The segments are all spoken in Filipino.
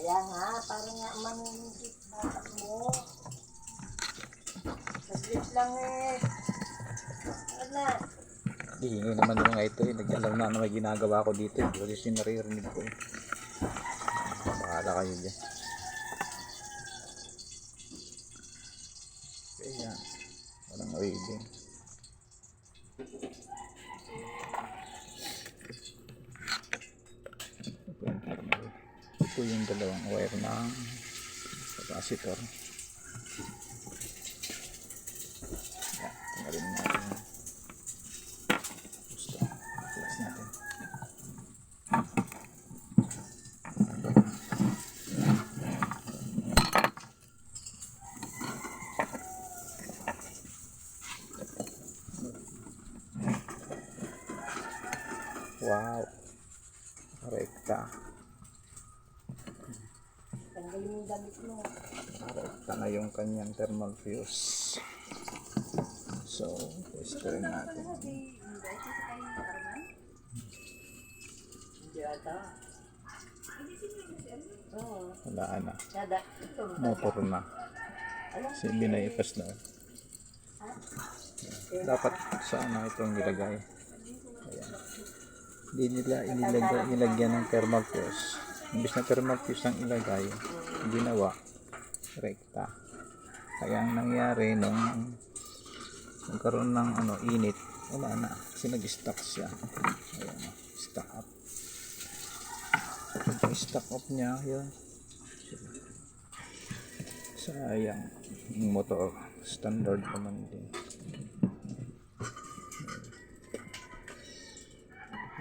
Kaya nga, parang nga maningit batak mo. Saglit lang eh. Ano? Hindi naman nga ito eh. Nag-alam na na may ginagawa ko dito. Hindi ko yung naririnig ko eh. Bahala kayo dyan. Okay yan. Walang reading. Ito yung dalawang wire ng capacitor. Yan. Tanggalin natin. Gusto. Flex natin. Wow. Rekta. Tanggalin mo yung damit mo. Rekta na yung kanyang thermal fuse. So, testerin natin. Hindi ata. Oo. Wala na. Motor na. Alam Si binaipas na. Dapat sana itong nilagay. Ayan. Hindi nila inilagay, nilagyan ng thermal fuse. Imbis na thermal fuse ang ilagay, ginawa rekta. Kaya ang nangyari nung nagkaroon ng ano, init, wala na. Kasi nag-stack siya. Ayan, oh, stack up. Pag stack up niya, yun. Sayang. Yung motor, standard naman din.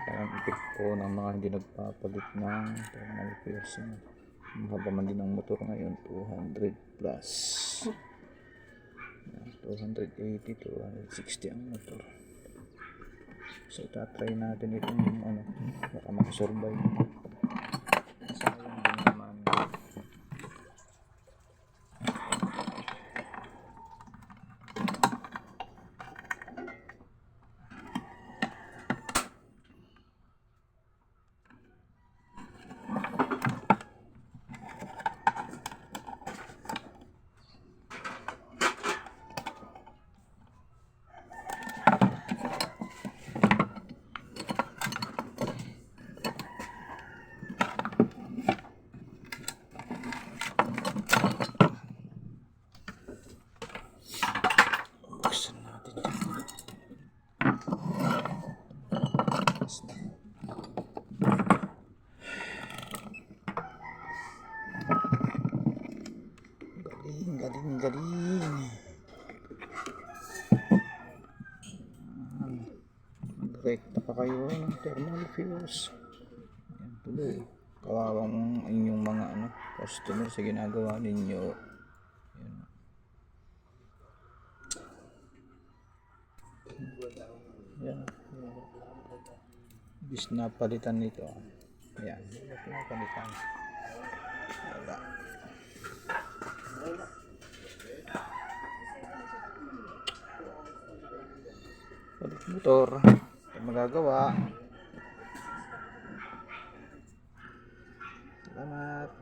Parang epekto ng mga hindi nagpapalit ng thermal fuse. Mahaba man din ang motor ngayon, 200 plus. Yan, 280, 260 ang motor. So, itatry natin itong ano, baka makasurvive. Sayang din naman. Buksan natin dyan. Galing, galing, pa kayo ng thermal fuse. Ayan tuloy. Kawawang inyong mga ano, customer sa ginagawa ninyo. Ayan. Yan. Bis na palitan nito. Yan. Wala pinapalitan. Wala. motor yung ano magagawa? Salamat.